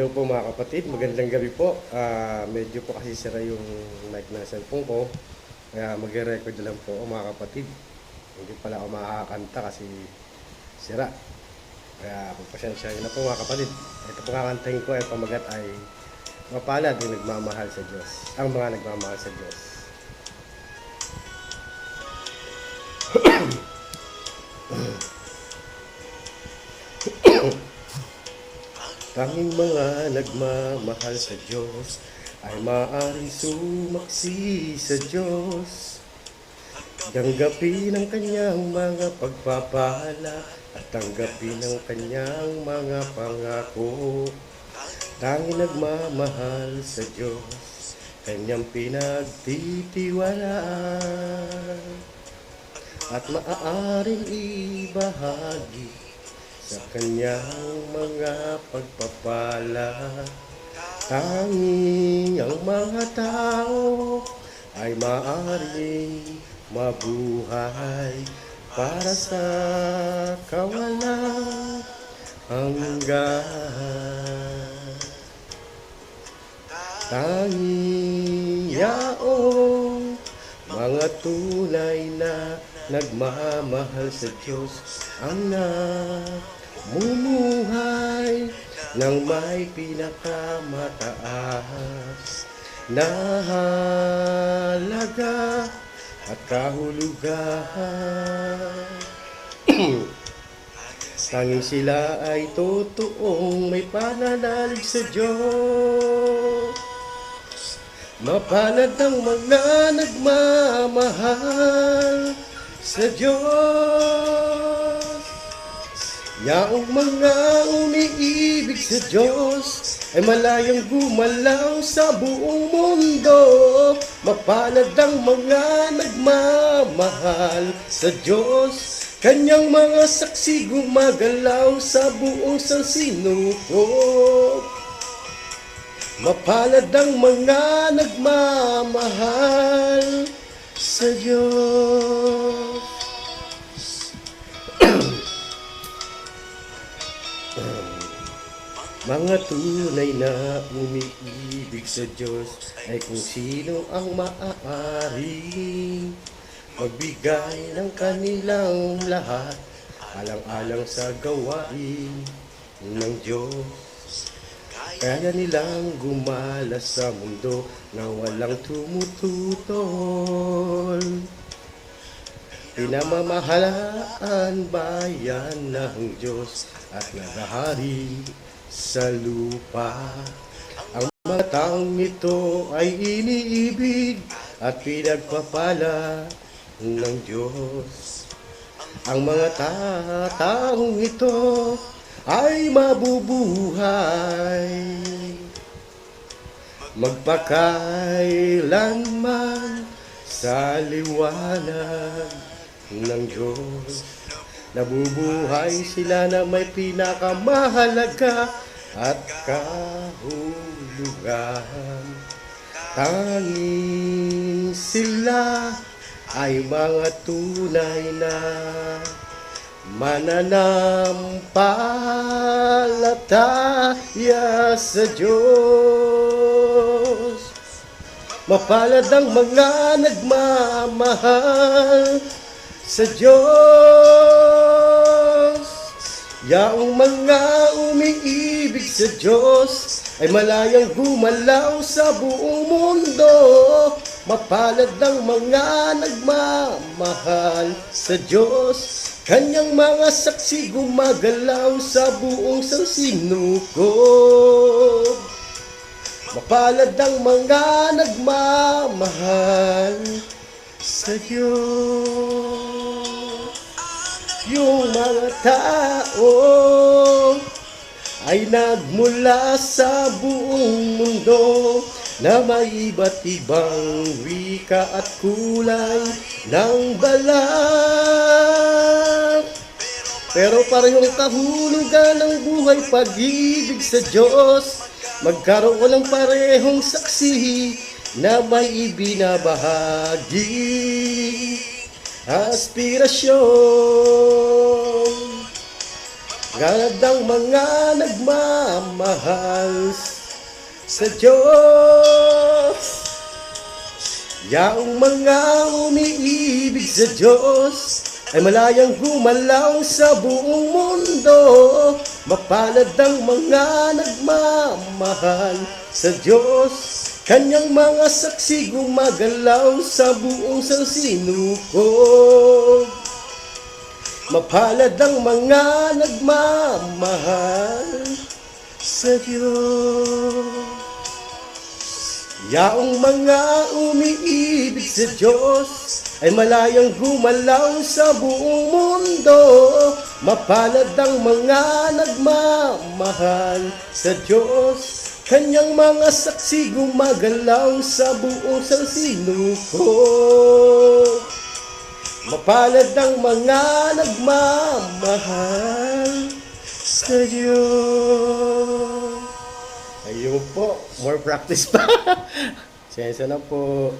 Hello po mga kapatid, magandang gabi po. Ah, medyo po kasi sira yung mic ng cellphone ko. Kaya magre-record na lang po ako mga kapatid. Hindi pala ako makakanta kasi sira. Kaya pagpasensya na po mga kapatid. Ito po kakantahin ko ay pamagat ay mapalad yung nagmamahal sa Diyos. Ang mga nagmamahal sa Diyos. Tanging mga nagmamahal sa Diyos ay maaaring sumaksi sa Diyos. Tanggapin ang kanyang mga pagpapala at tanggapin ang kanyang mga pangako. Tanging nagmamahal sa Diyos, kanyang pinagtitiwalaan at maaaring ibahagi sa kanyang mga pagpapala. Tanging ang mga tao ay maaaring mabuhay para sa kawalang hanggan. Tanging yaong mga tunay na nagmamahal sa Diyos ang namumuhay ng may pinakamataas na halaga at kahulugan. Tanging sila ay totoong may pananalig sa Diyos. Mapalad ang mga nagmamahal sa Diyos. Yaong mga umiibig sa Diyos ay malayang gumalaw sa buong mundo. Mapalad ang mga nagmamahal sa Diyos. Kanyang mga saksi gumagalaw sa buong sansinuko. Mapalad ang mga nagmamahal sa Diyos. Mga tunay na umiibig sa Diyos ay kung sino ang maaari magbigay ng kanilang lahat alang-alang sa gawain ng Diyos. Kaya nilang gumala sa mundo na walang tumututol. Pinamamahalaan bayan ng Diyos at nagahari sa lupa. Ang mga taong ito ay iniibig at pinagpapala ng Diyos. Ang mga ta- taong ito ay mabubuhay magpakailanman sa liwanag ng Diyos. Nabubuhay sila na may pinakamahalaga at kahulugan. Tanging sila ay mga tunay na mananampalataya sa Diyos. Mapalad ang mga nagmamahal sa Diyos. Yaong mga umiibig sa Diyos ay malayang gumalaw sa buong mundo. Mapalad ang mga nagmamahal sa Diyos. Kanyang mga saksi gumagalaw sa buong sansinukob. Mapalad ang mga nagmamahal sa Diyos. Yung mga tao ay nagmula sa buong mundo na may iba't ibang wika at kulay ng balat. Pero parehong kahulugan ng buhay pag-ibig sa Diyos Magkaroon ng parehong saksi na may ibinabahagi Aspirasyon. Galad ng mga nagmamahal sa Diyos. Yaong mga umiibig sa Diyos ay malayang gumalaw sa buong mundo. Mapalad ang mga nagmamahal sa Diyos Kanyang mga saksi gumagalaw sa buong sansinuko Mapalad ang mga nagmamahal sa Diyos. Yaong mga umiibig sa Diyos ay malayang gumalaw sa buong mundo. Mapalad ang mga nagmamahal sa Diyos Kanyang mga saksi gumagalaw sa buong sansinuko Mapalad ang mga nagmamahal sa Diyos Ayun po, more practice pa. Sensya na po.